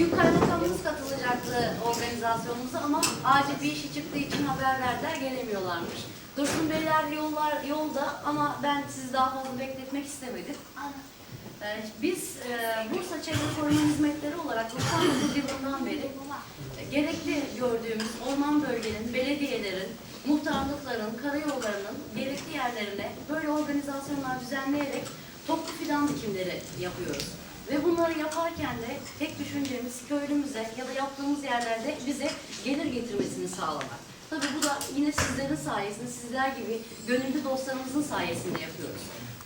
Bugün kaymakamımız katılacaktı organizasyonumuza ama acil bir işi çıktığı için haber verdiler gelemiyorlarmış. Dursun Beyler yollar yolda ama ben sizi daha fazla bekletmek istemedim. Ee, Biz e, Bursa Çevre Koruma Hizmetleri olarak 99 yılından beri e, gerekli gördüğümüz orman bölgenin, belediyelerin, muhtarlıkların, karayollarının gerekli yerlerine böyle organizasyonlar düzenleyerek toplu fidan dikimleri yapıyoruz. Ve bunları yaparken de tek düşüncemiz köylümüze ya da yaptığımız yerlerde bize gelir getirmesini sağlamak. Tabii bu da yine sizlerin sayesinde, sizler gibi gönüllü dostlarımızın sayesinde yapıyoruz.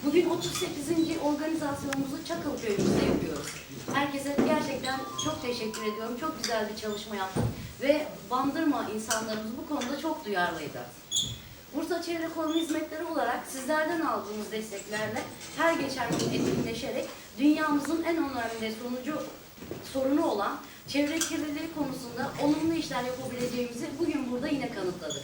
Bugün 38. organizasyonumuzu Çakıl köyümüzde yapıyoruz. Herkese gerçekten çok teşekkür ediyorum. Çok güzel bir çalışma yaptık ve Bandırma insanlarımız bu konuda çok duyarlıydı. Bursa Çevre Koruma Hizmetleri olarak sizlerden aldığımız desteklerle her geçen gün etkinleşerek dünyamızın en önemli sonucu sorunu olan çevre kirliliği konusunda olumlu işler yapabileceğimizi bugün burada yine kanıtladık.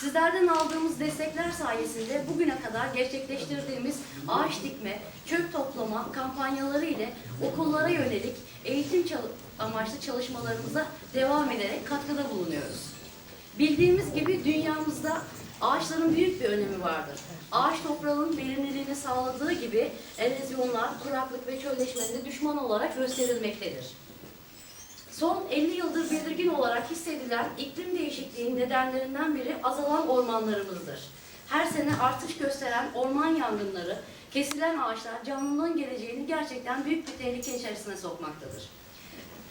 Sizlerden aldığımız destekler sayesinde bugüne kadar gerçekleştirdiğimiz ağaç dikme, çöp toplama kampanyaları ile okullara yönelik eğitim amaçlı çalışmalarımıza devam ederek katkıda bulunuyoruz. Bildiğimiz gibi dünyamızda ağaçların büyük bir önemi vardır. Ağaç toprağın verimliliğini sağladığı gibi erozyonlar, kuraklık ve çölleşmenin düşman olarak gösterilmektedir. Son 50 yıldır belirgin olarak hissedilen iklim değişikliğinin nedenlerinden biri azalan ormanlarımızdır. Her sene artış gösteren orman yangınları, kesilen ağaçlar canlılığın geleceğini gerçekten büyük bir tehlike içerisine sokmaktadır.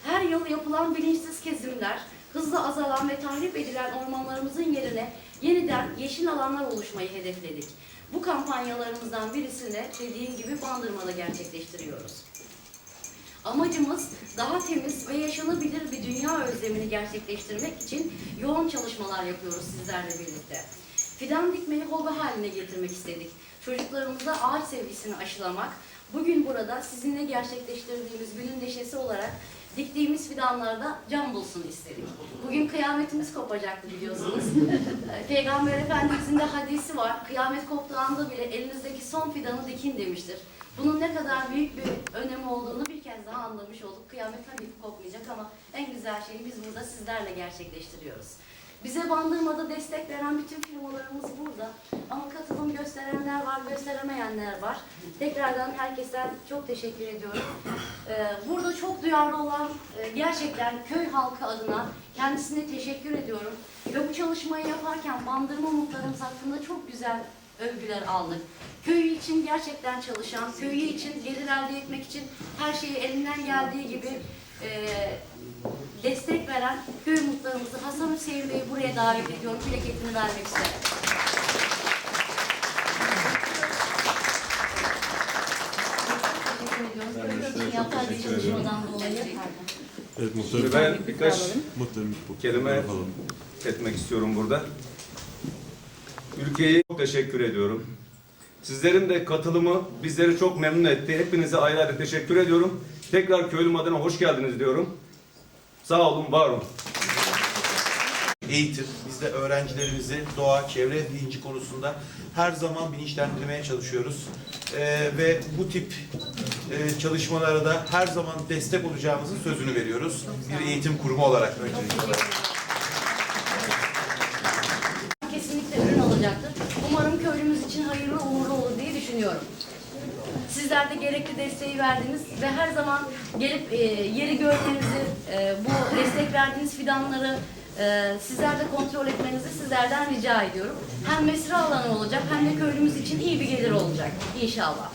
Her yıl yapılan bilinçsiz kesimler, hızla azalan ve tahrip edilen ormanlarımızın yerine yeniden yeşil alanlar oluşmayı hedefledik. Bu kampanyalarımızdan birisini dediğim gibi Bandırma'da gerçekleştiriyoruz. Amacımız daha temiz ve yaşanabilir bir dünya özlemini gerçekleştirmek için yoğun çalışmalar yapıyoruz sizlerle birlikte. Fidan dikmeyi hobi haline getirmek istedik. Çocuklarımıza ağaç sevgisini aşılamak, bugün burada sizinle gerçekleştirdiğimiz günün neşesi olarak diktiğimiz fidanlarda can bulsun istedik. Bugün kıyametimiz kopacaktı biliyorsunuz. Peygamber Efendimizin de hadisi var. Kıyamet koptuğu anda bile elinizdeki son fidanı dikin demiştir. Bunun ne kadar büyük bir önemi olduğunu bir kez daha anlamış olduk. Kıyamet tabii kopmayacak ama en güzel şeyi biz burada sizlerle gerçekleştiriyoruz. Bize bandırmada destek veren bütün firmalarımız burada. Ama katılım gösterenler var, gösteremeyenler var. Tekrardan herkesten çok teşekkür ediyorum. Ee, burada çok duyarlı olan e, gerçekten köy halkı adına kendisine teşekkür ediyorum. Ve bu çalışmayı yaparken bandırma muhtarımız hakkında çok güzel övgüler aldık. Köyü için gerçekten çalışan, köyü için gelir elde etmek için her şeyi elinden geldiği gibi e, destek veren köy muhtarımızı Hasan Hüseyin Bey'i buraya davet ediyorum. Plaketini vermek isterim. Yapay bir çalışmadan dolayı. Evet muhtarım. Şimdi ben birkaç Muhtarım kelime yapalım. etmek istiyorum burada. Ülkeyi çok teşekkür ediyorum. Sizlerin de katılımı bizleri çok memnun etti. Hepinize ayrı ayrı teşekkür ediyorum. Tekrar köylüm adına hoş geldiniz diyorum. Sağ olun, var olun. eğitim, biz de öğrencilerimizi doğa, çevre bilinci konusunda her zaman bilinçlendirmeye çalışıyoruz. Ee, ve bu tip e, çalışmalara da her zaman destek olacağımızın sözünü veriyoruz. Bir eğitim kurumu olarak öncelikle. Sizler de gerekli desteği verdiniz ve her zaman gelip e, yeri görmenizi, e, bu destek verdiğiniz fidanları e, sizler de kontrol etmenizi sizlerden rica ediyorum. Hem mesire alanı olacak hem de köylümüz için iyi bir gelir olacak inşallah.